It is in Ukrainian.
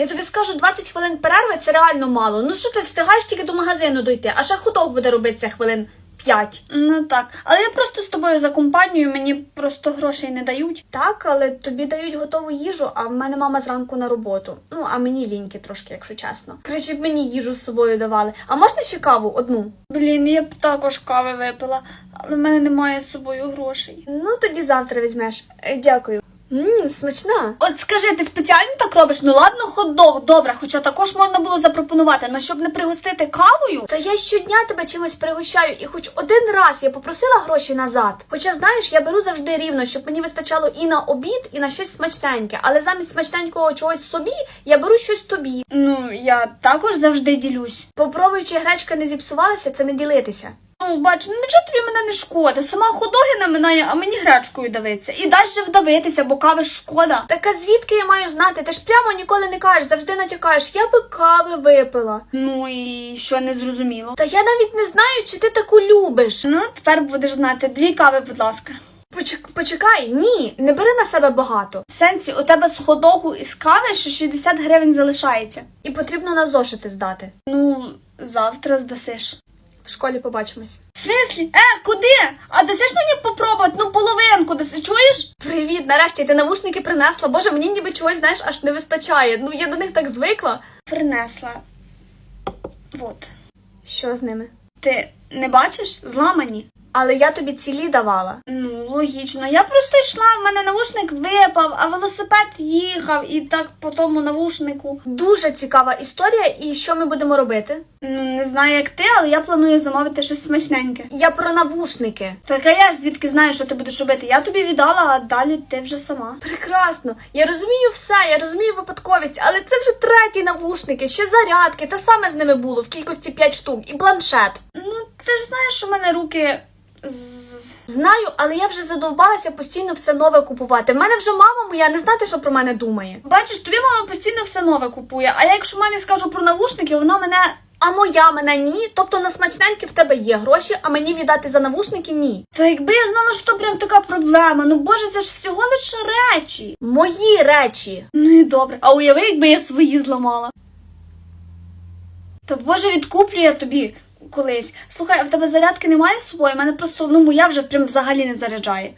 Я тобі скажу, 20 хвилин перерви це реально мало. Ну що ти встигаєш тільки до магазину дойти, а ще худов буде робитися хвилин 5. Ну так, але я просто з тобою за компанію, мені просто грошей не дають. Так, але тобі дають готову їжу, а в мене мама зранку на роботу. Ну, а мені ліньки трошки, якщо чесно. Краще б мені їжу з собою давали. А можна ще каву одну? Блін, я б також кави випила, але в мене немає з собою грошей. Ну, тоді завтра візьмеш. Е, Дякую. Ммм, смачна. От скажи, ти спеціально так робиш? Ну ладно, хот-дог, добре, хоча також можна було запропонувати, але щоб не пригостити кавою. Та я щодня тебе чимось пригощаю, і хоч один раз я попросила гроші назад. Хоча, знаєш, я беру завжди рівно, щоб мені вистачало і на обід, і на щось смачненьке. Але замість смачненького чогось собі, я беру щось тобі. Ну, я також завжди ділюсь. Попробуй, чи гречка не зіпсувалася, це не ділитися. Ну, бач, ну невже тобі мене не шкода? Сама ходоги наминає, а мені гречкою давиться. І дай же вдавитися, бо кави ж шкода. Так а звідки я маю знати? Ти ж прямо ніколи не кажеш, завжди натякаєш, я би кави випила. Ну і що не зрозуміло. Та я навіть не знаю, чи ти таку любиш. Ну, тепер будеш знати. Дві кави, будь ласка. Почек- почекай, ні, не бери на себе багато. В сенсі, у тебе з ходогу і з кави ще 60 гривень залишається. І потрібно на зошити здати. Ну, завтра здасиш. В школі побачимось. В смислі? Е, куди? А дасиш мені попробувати? Ну, половинку даси, чуєш? Привіт, нарешті ти навушники принесла. Боже, мені ніби чогось, знаєш, аж не вистачає. Ну я до них так звикла. Принесла. Вот. Що з ними? Ти не бачиш? Зламані. Але я тобі цілі давала. Ну, логічно. Я просто йшла, в мене навушник випав, а велосипед їхав, і так по тому навушнику. Дуже цікава історія, і що ми будемо робити? Ну, не знаю, як ти, але я планую замовити щось смачненьке. Я про навушники. Так а я ж звідки знаю, що ти будеш робити? Я тобі віддала, а далі ти вже сама. Прекрасно. Я розумію все, я розумію випадковість, але це вже треті навушники, ще зарядки, те саме з ними було в кількості 5 штук, і планшет. Ну, ти ж знаєш, в мене руки. Знаю, але я вже задовбалася постійно все нове купувати. В мене вже мама моя не знати, що про мене думає. Бачиш, тобі мама постійно все нове купує. А я якщо мамі скажу про навушники, вона мене. А моя мене ні. Тобто на смачненькі в тебе є гроші, а мені віддати за навушники ні. Та якби я знала, що то прям така проблема. Ну боже, це ж всього лише речі. Мої речі. Ну і добре. А уяви, якби я свої зламала. Та боже, відкуплю я тобі колись. Слухай, а в тебе зарядки немає з собою? У мене просто ну моя вже прям взагалі не заряджає.